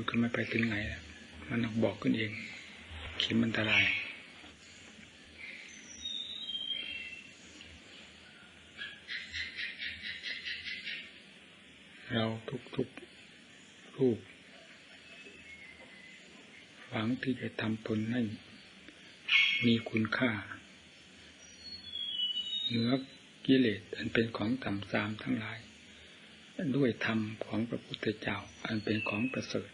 ดก็ไม่ไปถึงไหน มันบอกขึ้นเอง เข็มอันตราย เราทุกทุกรูป หวังที่จะทำตนให้มีคุณค่าเหนือกิเลสอันเป็นของต่ำทรามทั้งหลาย ด้วยธรรมของพระพุทธเจ้า อันเป็นของประเสริฐ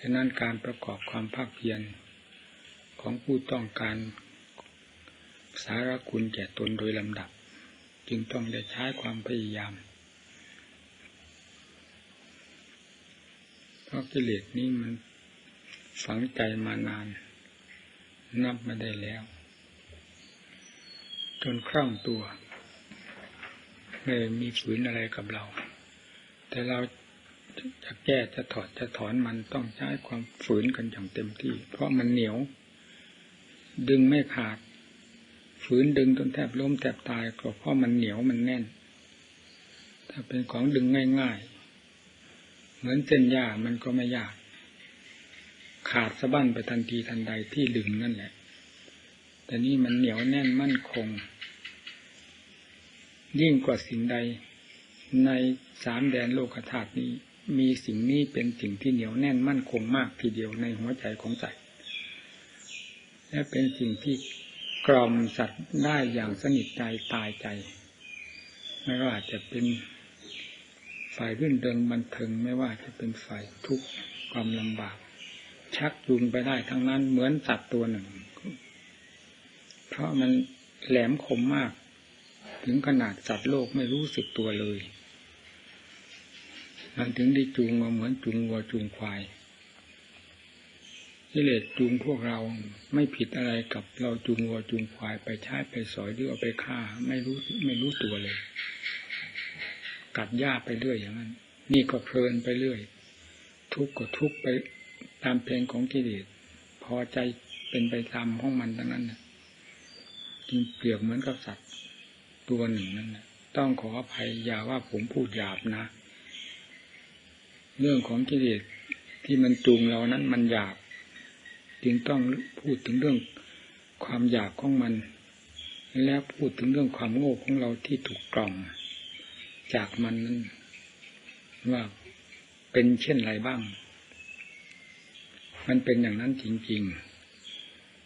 ฉะนั้นการประกอบความภาคเพียรของผู้ต้องการสารคุณแก่ตนโดยลำดับ จึงต้องได้ใช้ความพยายาม เพราะกิเลสนี้มันฝังใจมานาน นับไม่ได้แล้ว จนคล่องตัวไม่มีฝืนอะไรกับเรา แต่เรา จะแก้จะถอดจะถอนมันต้องใช้ความฝืนกันอย่างเต็มที่ เพราะมันเหนียว ดึงไม่ขาด ฝืนดึงจนแทบล้มแทบตายก็เพราะมันเหนียวมันแน่น ถ้าเป็นของดึงง่ายๆ เหมือนเส้นหญ้ามันก็ไม่ยาก ขาดสะบั้นไปทันทีทันใดที่ดึงนั่นแหละ แต่นี่มันเหนียวแน่นมั่นคง ยิ่งกว่าสิ่งใดในสามแดนโลกธาตุนี้ มีสิ่งนี้เป็นสิ่งที่เหนียวแน่นมั่นคงมากทีเดียวในหัวใจของสัตว์และเป็นสิ่งที่กล่อมสัตว์ได้อย่างสนิทใจตายใจ ไม่ว่าจะเป็นฝ่ายรื่นเริงบันเทิงไม่ว่าจะเป็นฝ่ายทุกข์ความลำบาก ชักจูงไปได้ทั้งนั้นเหมือนสัตว์ตัวหนึ่ง เพราะมันแหลมคมมาก ถึงขนาดสัตว์โลกไม่รู้สึกตัวเลย มันถึงได้จูงมาเหมือนจูงวัวจูงควายกิเลสจูงพวกเราไม่ผิดอะไรกับเราจูงวัวจูงควายไปใช้ไปสอยหรือเอาไปฆ่า ไม่รู้ไม่รู้ตัวเลย กัดหญ้าไปเรื่อยอย่างนั้น นี่ก็เพลินไปเรื่อย ทุกข์ก็ทุกข์ไปตามเพลงของกิเลสพอใจเป็นไปตามของมันทั้งนั้นจึงเปรียบเหมือนกับสัตว์ตัวหนึ่งนั่นนะต้องขออภัยอย่าว่าผมพูดหยาบนะ เรื่องของกิเลสที่มันจูงเรานั้นมันหยาบ จึงต้องพูดถึงเรื่องความหยาบของมัน และพูดถึงเรื่องความโง่ของเราที่ถูกกล่อมจากมันนั้นว่าเป็นเช่นไรบ้าง มันเป็นอย่างนั้นจริง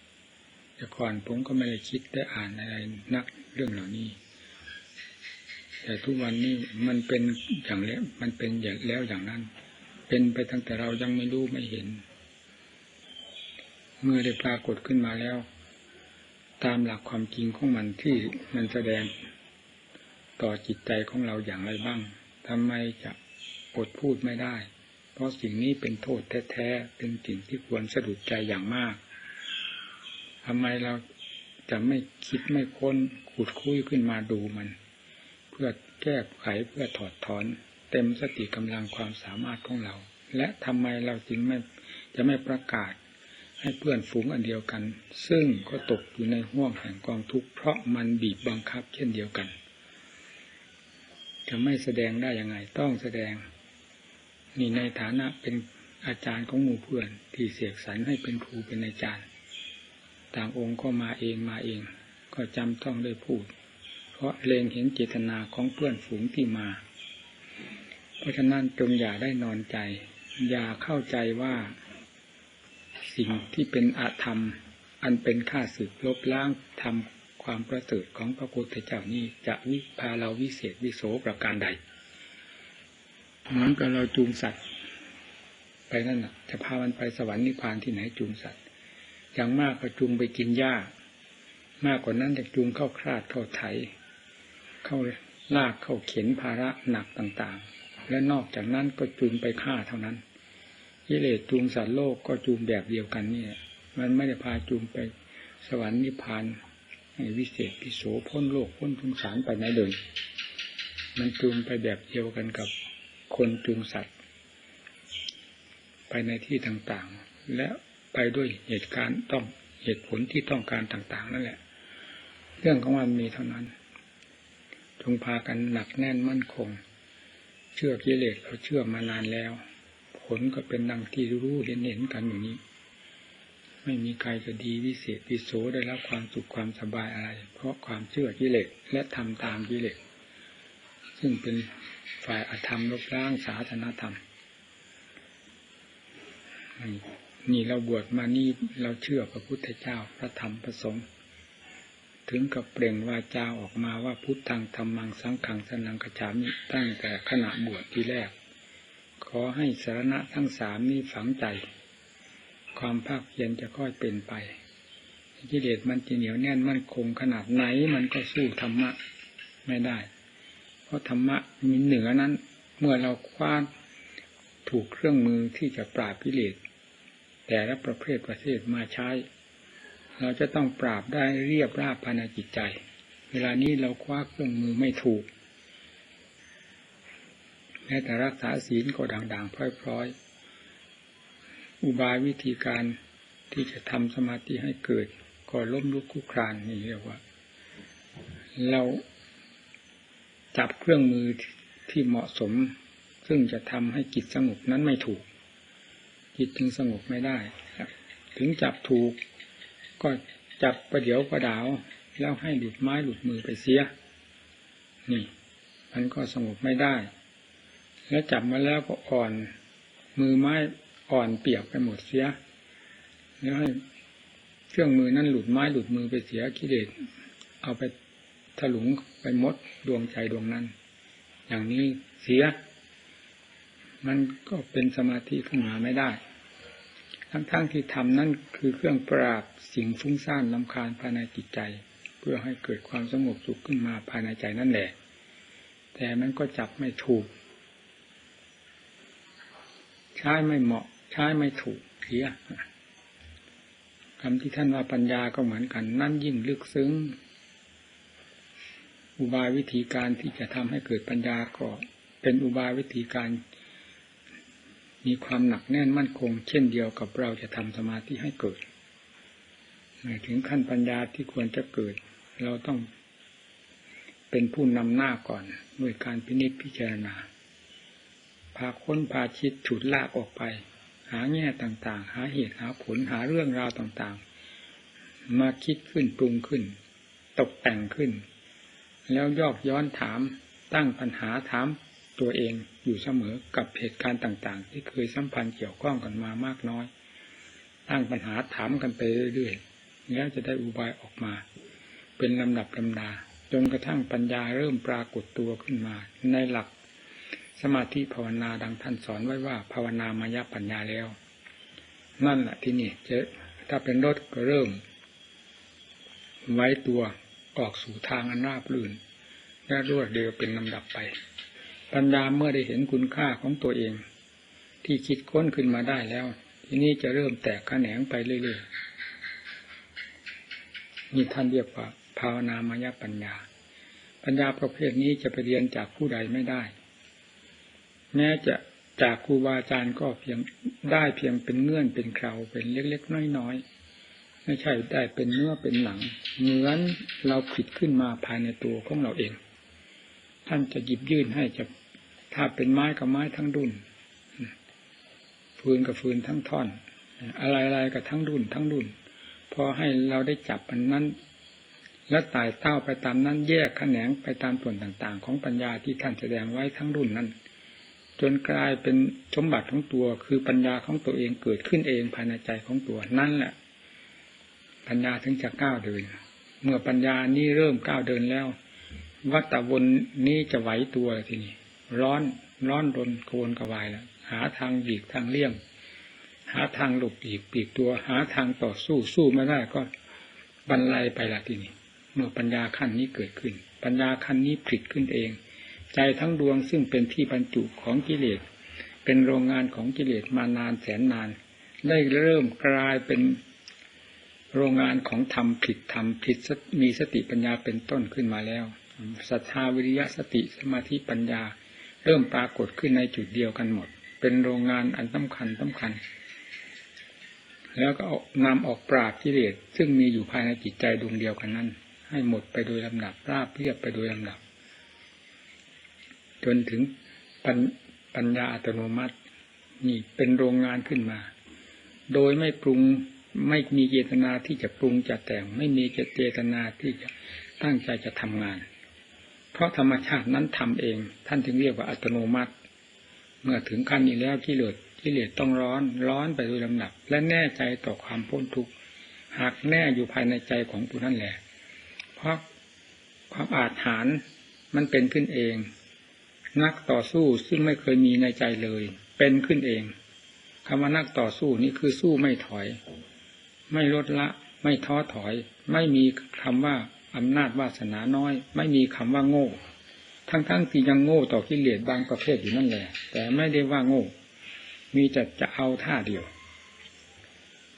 ๆ แต่ก่อนผมก็ไม่ได้คิดได้อ่านอะไรนักเรื่องเหล่านี้ แต่ทุกวันนี้มันเป็นอย่างแล้วมันเป็นอย่างแล้วอย่างนั้น เป็นไปตั้งแต่เรายังไม่รู้ไม่เห็น เมื่อได้ปรากฏขึ้นมาแล้ว ตามหลักความจริงของมันที่มันแสดงต่อจิตใจของเราอย่างไรบ้างทำไมจะอดพูดไม่ได้ เพราะสิ่งนี้เป็นโทษแท้ๆ เป็นสิ่งที่ควรสะดุดใจอย่างมากทำไมเราจะไม่คิดไม่ค้นขุดคุยขึ้นมาดูมัน เพื่อแก้ไขเพื่อถอดถอน เต็มสติกำลังความสามารถของเรา และทำไมเราจึงไม่จะไม่ประกาศให้เพื่อนฝูงอันเดียวกัน ซึ่งก็ตกอยู่ในห่วงแห่งกองทุกข์เพราะมันบีบบังคับเช่นเดียวกัน จะไม่แสดงได้ยังไงต้องแสดง นี่ในฐานะเป็นอาจารย์ของหมู่เพื่อน ที่เสียกสรรให้เป็นครูเป็นอาจารย์ ต่างองค์ก็มาเองมาเอง ก็จำต้องได้พูด เพราะเลงเห็นเจตนาของเพื่อนฝูงที่มา เพราะฉะนั้นจงอย่าได้นอนใจ อย่าเข้าใจว่า สิ่งที่เป็นอาธรรม อันเป็นข้าศึกลบล้างทำความประเสริฐของพระพุทธเจ้านี้จะวิพาเราวิเศษวิโสประการใดเหมือนกับเราจูงสัตว์ ไปนั่นน่ะ จะพามันไปสวรรค์นิพพานที่ไหนจูงสัตว์อย่างมากก็จูงไปกินหญ้า มากกว่านั้นจะจูงเข้าคลาดเข้าไถ เข้าลากเข้าเข็นภาระหนักต่างๆ และนอกจากนั้นก็จูงไปฆ่าเท่านั้นกิเลสจูงสัตว์โลกก็จูงแบบเดียวกันนี่มันไม่ได้พาจูงไปสวรรค์นิพพานวิเศษพิโสพ้นโลกพ้นทุงสารไปไหนเลยมันจูงไปแบบเดียวกันกับคนจูงสัตว์ ไปในที่ต่างๆ และไปด้วยเหตุการณ์ต้องเหตุผลที่ต้องการต่าง ๆ นั่นแหละ เรื่องของมันมีเท่านั้น จงพากันหนักแน่นมั่นคง ชชื่อกิเลสเราเชื่อมานานแล้ว ผลก็เป็นดังที่รู้เห็นเห็นกันอย่างนี้ ไม่มีใครจะดีวิเศษวิโสได้รับความสุขความสบายอะไร เพราะความเชื่อกิเลสและทำตามกิเลสซึ่งเป็นฝ่ายอธรรมลบล้างศาสนาธรรมนี่เราบวชมานี่เราเชื่อพระพุทธเจ้าพระธรรมพระสงฆ์ ถึงกับเปล่งวาจาออกมาว่าพุทธังธรรมังสังขังสนังกระฉามตั้งแต่ขณะบวชที่แรก ขอให้สารณะทั้งสามนี้ฝังใจ ความภาคเพียรจะค่อยเป็นไปกิเลสมันจะเหนียวแน่นมั่นคงขนาดไหนมันก็สู้ธรรมะไม่ได้ เพราะธรรมะมีเหนือนั้น เมื่อเราคว้าถูกเครื่องมือที่จะปราบกิเลสแต่ละประเภทประเภทมาใช้ เราจะต้องปราบได้เรียบราบภายในจิตใจ เวลานี้เราคว้าเครื่องมือไม่ถูกแม้แต่รักษาศีลก็ด่างๆพร้อยๆ อุบายวิธีการที่จะทำสมาธิให้เกิด ก็ล้มลุกคุกครานนี่เรียกว่า เราจับเครื่องมือที่เหมาะสม ซึ่งจะทำให้จิตสงบนั้นไม่ถูก จิตจึงสงบไม่ได้ ถึงจับถูก ก็จับประเดี๋ยวประดาว แล้วให้หลุดไม้หลุดมือไปเสีย นี่ มันก็สงบไม่ได้ แล้วจับมาแล้วก็อ่อน มือไม้อ่อนเปียกไปหมดเสีย แล้วให้เครื่องมือนั้นหลุดไม้หลุดมือไปเสียกิเลสเอาไปถลุงไปมดดวงใจดวงนั้น อย่างนี้เสีย มันก็เป็นสมาธิขึ้นมาไม่ได้ ทั้งๆทที่ทำนั่นคือเครื่องปราบสิ่งฟุ้งซ่านลำคาญภายในจิตใจ เพื่อให้เกิดความสงบสุขขึ้นมาภายในใจนั่นแหละ แต่มันก็จับไม่ถูก ใช้ไม่เหมาะ ใช้ไม่ถูกเสียคำที่ท่านว่าปัญญาก็เหมือนกัน นั่นยิ่งลึกซึ้ง อุบายวิธีการที่จะทำให้เกิดปัญญาก็เป็นอุบายวิธีการ มีความหนักแน่นมั่นคง เช่นเดียวกับเราจะทำสมาธิให้เกิดถึงขั้นปัญญาที่ควรจะเกิด เราต้องเป็นผู้นำหน้าก่อนด้วยการพินิจพิจารณา พาค้นพาชิดฉุดลากออกไป หาแง่ต่างๆ หาเหตุหาผลหาเรื่องราวต่างๆ มาคิดขึ้นปรุงขึ้น ตกแต่งขึ้น แล้วยอกย้อนถามตั้งปัญหาถาม ตัวเองอยู่เสมอกับเหตุการณ์ต่าง ๆ ที่เคยสัมพันธ์เกี่ยวข้องกันมามากน้อย ตั้งปัญหาถามกันไปเรื่อยๆแล้วจะได้อุบายออกมา เป็นลำดับลำดาจนกระทั่งปัญญาเริ่มปรากฏตัวขึ้นมา ในหลักสมาธิภาวนาดังท่านสอนไว้ว่า ภาวนามายปัญญาแล้ว นั่นแหละที่นี่จะถ้าเป็นรถก็เริ่ม ไว้ตัวออกสู่ทางอันราบรื่นและรวดเร็วเป็นลำดับไป ปัญญาเมื่อได้เห็นคุณค่าของตัวเอง ที่คิดค้นขึ้นมาได้แล้ว ทีนี้จะเริ่มแตกแขนงไปเรื่อยๆนี่ท่านเรียกว่า ภาวนามายปัญญา ปัญญาประเภทนี้จะไปเรียนจากผู้ใดไม่ได้ แม้จะจากครูบาอาจารย์ก็เพียงได้เพียงเป็นเงื่อนเป็นคราวเป็นเล็กๆน้อยๆไม่ใช่ได้เป็นเนื้อเป็นหนัง เหมือนเราผิดขึ้นมาภายในตัวของเราเอง ท่านจะหยิบยื่นให้จะ ถ้าเป็นไม้กับไม้ทั้งดุนฟืนกับฟืนทั้งท่อน อะไรๆกับทั้งดุนทั้งดุนพอให้เราได้จับมันนั้น และตายเต้าไปตามนั้นแยกแขนงไปตามส่วนต่างๆ ของปัญญาที่ท่านแสดงไว้ทั้งรุ่นนั้น จนกลายเป็นสมบัติของตัวคือปัญญาของตัวเองเกิดขึ้นเองภายในใจของตัวนั่นแหละ ปัญญาถึงจะก้าวเดิน เมื่อปัญญานี้เริ่มก้าวเดินแล้ววัตวนนี้จะไหวตัวทีนี้ ร้อนร้อนรนโกนกระวายแล้วหาทางหยีกทางเลี่ยง หาทางหลบอีกปีกตัว หาทางต่อสู้สู้ไม่ได้ก็บรรลัยไปละทีนี้เมื่อปัญญาขั้นนี้เกิดขึ้น ปัญญาขั้นนี้ผลิตขึ้นเอง ใจทั้งดวงซึ่งเป็นที่บรรจุของกิเลสเป็นโรงงานของกิเลสมานานแสนนาน ได้เริ่มกลายเป็นโรงงานของธรรมผิดธรรมผิดมีสติปัญญาเป็นต้นขึ้นมาแล้วศรัทธาวิริยะสติสมาธิปัญญา เริ่มปรากฏขึ้นในจุดเดียวกันหมด เป็นโรงงานอันสำคัญสำคัญ แล้วก็นำออกปราบกิเลสซึ่งมีอยู่ภายในจิตใจดวงเดียวกันนั้น ให้หมดไปโดยลำดับราบเรียบไปโดยลำดับ จนถึงปัญปัญญาอัตโนมัติ นี่เป็นโรงงานขึ้นมา โดยไม่ปรุงไม่มีเจตนาที่จะปรุงจะแต่ง ไม่มีเจตนาที่จะตั้งใจจะทำงาน ราะธรรมชาตินั้นทำเอง ท่านถึงเรียกว่าอัตโนมัติ เมื่อถึงขั้นนี้แล้วกิเลสกิเลสต้องร้อนร้อนไปโดยลำดับ และแน่ใจต่อความพ้นทุกข์หากแน่อยู่ภายในใจของผู้นั้นแหละ เพราะความอาจหารมันเป็นขึ้นเอง นักต่อสู้ซึ่งไม่เคยมีในใจเลย เป็นขึ้นเองคำว่านักต่อสู้นี่คือสู้ไม่ถอย ไม่ลดละ ไม่ท้อถอย ไม่มีคำว่า อำนาจวาสนาน้อย ไม่มีคำว่าโง่ ทั้งๆที่ยังโง่ต่อกิเลสบางประเภทอยู่นั่นแหละ แต่ไม่ได้ว่าโง่ มีจะจะเอาท่าเดียว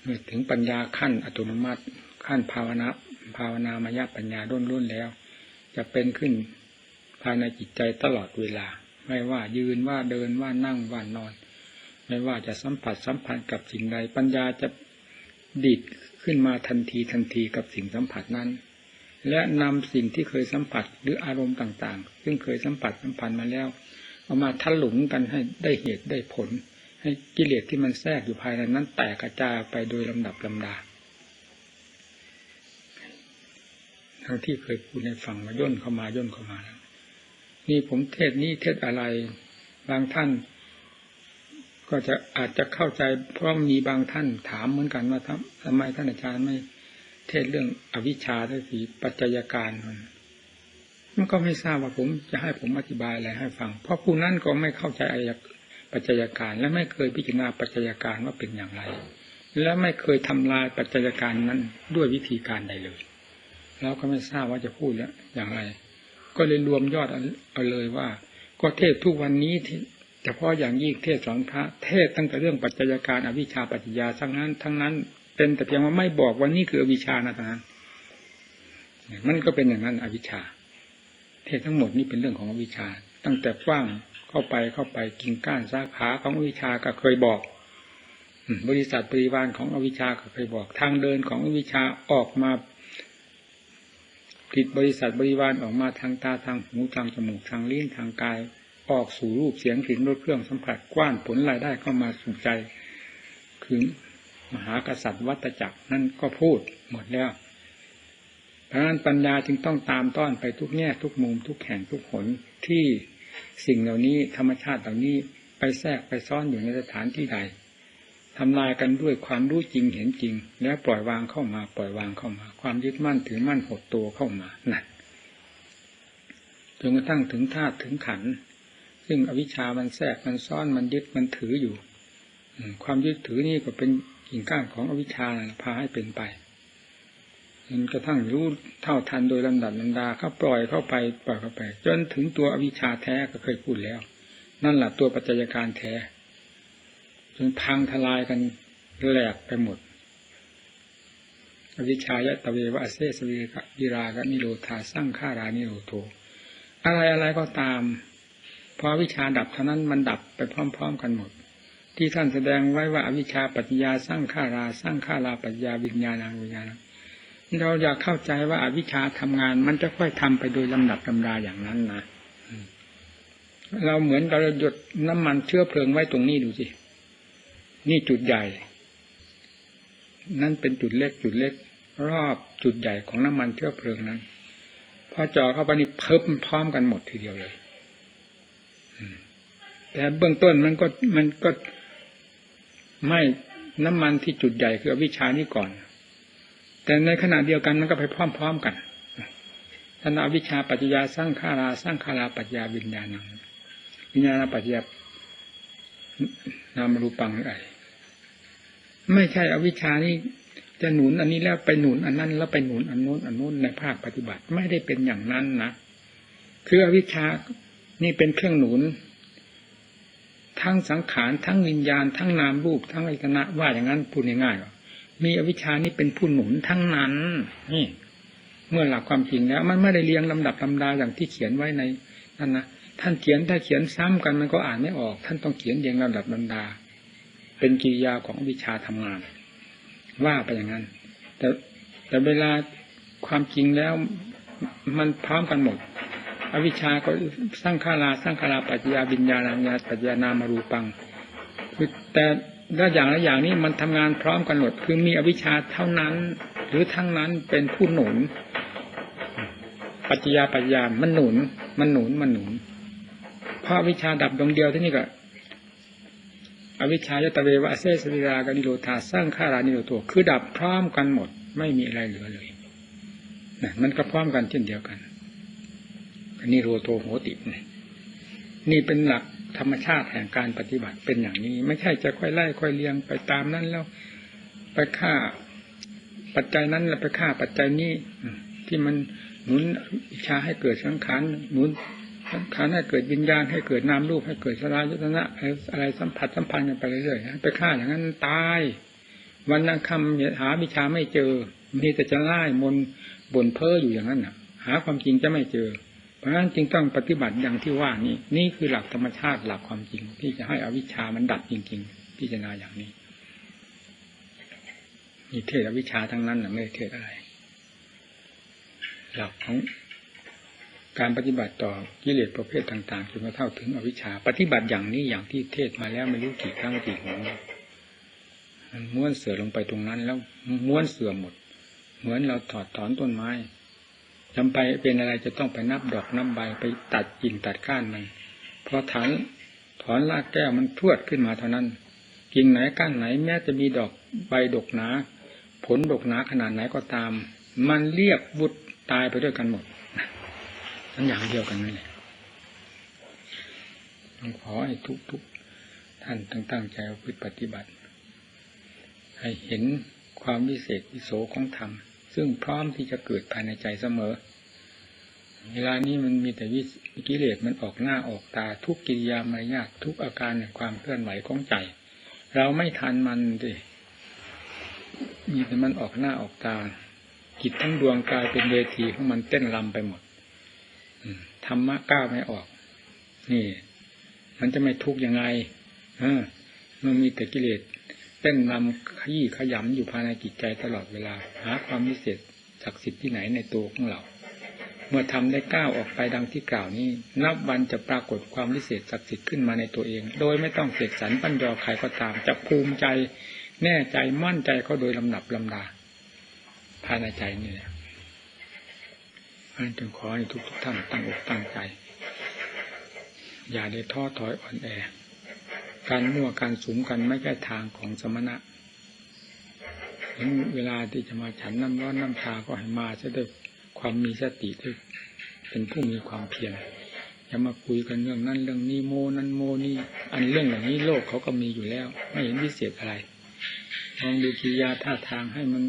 เมื่อถึงปัญญาขั้นอัตโนมัติขั้นภาวนาภาวนามายปัญญาด้นล้นแล้ว จะเป็นขึ้นภายในจิตใจตลอดเวลา ไม่ว่ายืนว่าเดินว่านั่งว่านอน ไม่ว่าจะสัมผัสสัมพันธ์กับสิ่งใดปัญญาจะดิดขึ้นมาทันทีทันทีกับสิ่งสัมผัสนั้น และนำสิ่งที่เคยสัมผัสหรืออารมณ์ต่างๆ ซึ่งเคยสัมผัสสัมพันธ์มาแล้ว เอามาทัลุงกันให้ได้เหตุได้ผล ให้กิเลสที่มันแทรกอยู่ภายในนั้นแตกกระจายไปโดยลำดับลำดาทั้งที่เคยพูดในฝั่งมาย่นเข้ามาย่นเข้ามาแล้วนี่ผมเทศนี้เทศอะไรบางท่าน ก็จะอาจจะเข้าใจเพราะมีบางท่านถามเหมือนกันว่าทำไมท่านอาจารย์ไม่ เทศเรื่องอวิชชาทัสีปัจจัยการมันมันก็ไม่ทราบว่าผมจะให้ผมอธิบายอะไรให้ฟัง เพราะผู้นั้นก็ไม่เข้าใจอะไรปัจจัยการ และไม่เคยพิจารณาปัจจัยการว่าเป็นอย่างไร และไม่เคยทำลายปัจจัยการนั้นด้วยวิธีการใดเลยแล้วก็ไม่ทราบว่าจะพูดแล้วอย่างไร ก็เลยรวมยอดเอาเลยว่า ก็เทศทุกวันนี้เฉพาะอย่างยิ่งเทศสอนพระ เทศตั้งแต่เรื่องปัจจัยการอวิชชาปัจจยาทั้งนั้น ทั้งนั้น เป็นแต่เพียงว่าไม่บอกว่านี่คืออวิชานะทั้งนั้นมันก็เป็นอย่างนั้นอวิชชา เทศทั้งหมดนี่เป็นเรื่องของอวิชชา ตั้งแต่กว้างเข้าไปเข้าไปกิ่งก้านสาขาของอวิชชาก็เคยบอกบริษัทปริวารของอวิชชาก็เคยบอก ทางเดินของอวิชชาออกมาผิดบริษัทบริวารออกมาทางตาทางหูทางจมูกทางลิ้นทางกาย ออกสู่รูปเสียงกลิ่นรสเครื่องสัมผัสกว้านผลรายได้เข้ามาสู่ใจ คือ มหากษัตริย์วัตจักรนั่นก็พูดหมดแล้วเพราะนั้นปัญญาจึงต้องตามต้อนไปทุกแง่ทุกมุมทุกแห่งทุกหนที่สิ่งเหล่านี้ธรรมชาติเหล่านี้ไปแทรกไปซ่อนอยู่ในสถานที่ใดทำลายกันด้วยความรู้จริงเห็นจริง แล้วปล่อยวางเข้ามาปล่อยวางเข้ามา ความยึดมั่นถือมั่นหดตัวเข้ามาหนักจนกระทั่งถึงธาตุถึงขัน ซึ่งอวิชามันแทรกมันซ่อนมันยึดมันถืออยู่ความยึดถือนี่ก็เป็น กิ่งก้านของอวิชชาพาให้เป็นไปจนกระทั่งรู้เท่าทันโดยลำดับลำดาเขาปล่อยเข้าไปปล่อยเข้าไป จนถึงตัวอวิชชาแท้ก็เคยพูดแล้ว นั่นแหละตัวปัจจัยการแท้จนพังทลายกันแหลกไปหมด อวิชชายะตะเววะเสสวีกวิรากนิโรธาสร้างฆารานิโรโทอะไรอะไรก็ตาม พอวิชาดับเท่านั้นมันดับไปพร้อม ๆ กันหมด ที่ท่านแสดงไว้ว่าอวิชาปัจจยาสร้างฆาราสร้างฆาราปัจจยาวิญญาณังวิญญาณเราอยากเข้าใจว่าอวิชาทำงาน มันจะค่อยทำไปโดยลำดับลำดาอย่างนั้นนะเราเหมือนเราหยดน้ำมันเชื้อเพลิงไว้ตรงนี้ดูสินี่จุดใหญ่ นั่นเป็นจุดเล็กจุดเล็ก รอบจุดใหญ่ของน้ำมันเชื้อเพลิงนั้นพอจ่อเข้าไปนี่เพิ่มพร้อมกันหมดทีเดียวเลยแต่เบื้องต้นมันก็มันก็ ไม่น้ำมันที่จุดใหญ่คือวิชานี้ก่อน แต่ในขณะเดียวกันมันก็ไปพร้อมๆกันท่านอวิชาปัจจยาสร้างคาราสร้างคาราปัจจยาวิญญาณังวิญญาณปัจจยานามรูปังอะไรไม่ใช่อวิชานี่จะหนุนอันนี้แล้วไปหนุนอันนั้น แล้วไปหนุนอันโน้นอันโน้นในภาคปฏิบัติไม่ได้เป็นอย่างนั้นนะคืออวิชานี่เป็นเครื่องหนุน ทั้งสังขารทั้งวิญญาณ ทั้งนามรูปทั้งอิตนะว่าอย่างนั้นพูดง่ายๆมีอวิชานี่เป็นผู้หนุนทั้งนั้นนี่เมื่อหลักความจริงแล้ว มันไม่ได้เรียงลำดับลำดาอย่างที่เขียนไว้ในนั่นนะท่านเขียนถ้าเขียนซ้ำกันมันก็อ่านไม่ออก ท่านต้องเขียนเรียงลำดับลำดา เป็นกิริยาของวิชาทำงาน ว่าไปอย่างนั้น แต่แต่เวลาความจริงแล้วมันพร้อมกันหมด อวิชชาก็สร้างขาราสร้างขาราปัจจยาบิญญาณัญญาปัจจยานามารูปังคือแต่ละอย่างละอย่างนี้มันทำงานพร้อมกันหมดคือมีอวิชชาเท่านั้น หรือทั้งนั้นเป็นผู้หนุน ปัจจยาปัจจยามันหนุน มันหนุนมันหนุนเพราะวิชาดับดวงเดียวที่นี่ก็อวิชชายตเววะเสสวิรากนิโรธาสร้างขารานิโรโตคือดับพร้อมกันหมด ไม่มีอะไรเหลือเลยนะมันก็พร้อมกันเช่นเดียวกัน อันนี้โรโตโหติน,นี่เป็นหลักธรรมชาติแห่งการปฏิบัติเป็นอย่างนี้ ไม่ใช่จะค่อยไล่ค่อยเลียงไปตามนั้นแล้วไปฆ่าปัจจัยนั้นแล้วไปฆ่าปัจจัยนี้ที่มันหนุนอิชาให้เกิดสังขารหนุนสังขารให้เกิดวิญญาณให้เกิดนามรูปให้เกิดสลายยตนะอะไรสัมผัสสัมพันธ์กันไปเรื่อยๆไปฆ่าอย่างนั้นตายวันนั้นคำหาวิชาไม่เจอมีแต่จะไล่มนบ่นเพ้ออยู่อย่างนั้นหาความจริงจะไม่เจอ เพราะฉะนั้นจึงต้องปฏิบัติอย่างที่ว่านี้ นี่คือหลักธรรมชาติหลักความจริง ที่จะให้อวิชชามันดับจริง ๆ พิจารณาอย่างนี้มีเทศอวิชชาทั้งนั้นนะไม่เทศอะไร หลักของการปฏิบัติต่อกิเลสประเภทต่างๆจนกระทั่งถึงอวิชชา ปฏิบัติอย่างนี้อย่างที่เทศมาแล้วไม่รู้กี่ครั้งกี่หนมันม้วนเสือลงไปตรงนั้นแล้วม้วนเสือหมด เหมือนเราถอดถอนต้นไม้ จำไปเป็นอะไรจะต้องไปนับดอกนับใบไปตัดกิ่งตัดก้านมันพอถอนถอนรากแก้วมันพรวดขึ้นมาเท่านั้น กิ่งไหนก้านไหนแม้จะมีดอกใบดกหนา ผลดกหนาขนาดไหนก็ตาม มันเรียบวุดตายไปด้วยกันหมดทั้งอย่างเดียวกันนั่นแหละต้องขอให้ทุกทุกท่านตั้งตั้งใจเอาปฏิบัติ ให้เห็นความวิเศษวิโสของธรรม ซึ่งพร้อมที่จะเกิดภายในใจเสมอ เวลานี้มันมีแต่วิกิเลสมันออกหน้าออกตาทุกกิริยามารยาททุกอาการความเคลื่อนไหวของใจ เราไม่ทันมันดิมีแต่มันออกหน้าออกตาจิตทั้งดวงกายเป็นเวทีของมันเต้นรำไปหมดธรรมะก้าวไม่ออก นี่ มันจะไม่ทุกข์ยังไงเออมันมีแต่กิเลส เต้นรำขยี้ขยำอยู่ภายในจิตใจตลอดเวลา หาความวิเศษศักดิ์สิทธิ์ที่ไหนในตัวของเรา เมื่อทำได้ก้าวออกไปดังที่กล่าวนี้ นับวันจะปรากฏความวิเศษศักดิ์สิทธิ์ขึ้นมาในตัวเอง โดยไม่ต้องเสกสรรปัญญาใครก็ตาม จะภูมิใจแน่ใจมั่นใจเขาโดยลำดับลำดาภายในใจนี่แหละเพราะนั้นจึงขอให้ทุกทุกท่านตั้งอกตั้งใจ อย่าได้ท้อถอยอ่อนแอ การมั่วการสุมกันไม่ใช่ทางของสมณะถึงเวลาที่จะมาฉันน้ำร้อนน้ำชาก็ให้มาซะด้วยความมีสติด้วยเป็นผู้มีความเพียรอย่ามาคุยกันเรื่องนั้นเรื่องนี้โมนั้นโมนี่ อันเรื่องอย่างนี้โลกเขาก็มีอยู่แล้ว ไม่เห็นพิเศษอะไรลองดูกิยาท่าทางให้มัน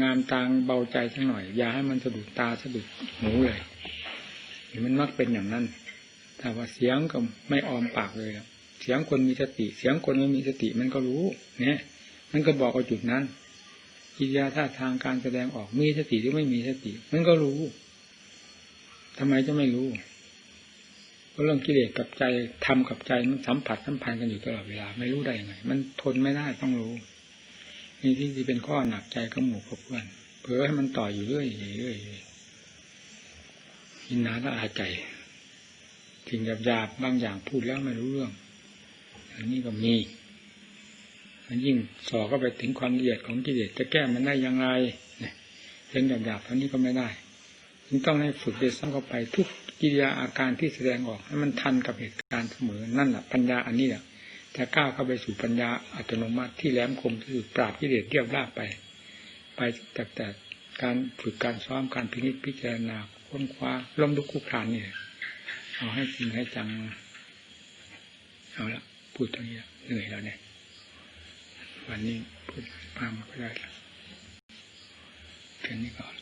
งามตางเบาใจสักหน่อย อย่าให้มันสะดุดตาสะดุดหูเลยมันมักเป็นอย่างนั้นแต่ว่าเสียงก็ไม่ออมปากเลย เสียงคนมีสติ เสียงคนไม่มีสติมันก็รู้ เนี่ย มันก็บอกเอาจุดนั้นกิริยาท่าทางการแสดงออกมีสติหรือไม่มีสติ มันก็รู้ทำไมจะไม่รู้เพราะเรื่องกิเลสกับใจทำกับใจมันสัมผัสสัมพันธ์กันอยู่ตลอดเวลาไม่รู้ได้ยังไง มันทนไม่ได้ต้องรู้นี่ที่จะเป็นข้อหนักใจขหมู่กับเพื่อนเพื่อให้มันต่ออยู่เรื่อยเรื่อยอินนาละอาใจถึงหยาบหยาบบางอย่างพูดแล้วไม่รู้เรื่อง อันนี้ก็มีมันยิ่งสอก็ไปถึงความละเอียดของกิเลสจะแก้มันได้ยังไงเนี่ยเพียงหยาบหยาบเท่านี้ก็ไม่ได้จึงต้องให้ฝึกเดซ้ำเข้าไปทุกกิริยาอาการที่แสดงออกให้มันทันกับเหตุการณ์เสมอนั่นแหละปัญญาอันนี้แหละจะก้าวเข้าไปสู่ปัญญาอัตโนมัติที่แหลมคมที่สุดปราบกิเลสเรียบราบไป ไปแต่แต่การฝึกการซ้อมการพินิจพิจารณาค้นคว้าล้มลุกคุกคานนี่เอาให้จริงให้จังเอาละ พูดตรงนี้เหนื่อยแล้วเนี่ย วันนี้พูดมาก็ได้แล้วแค่นี้ก่อน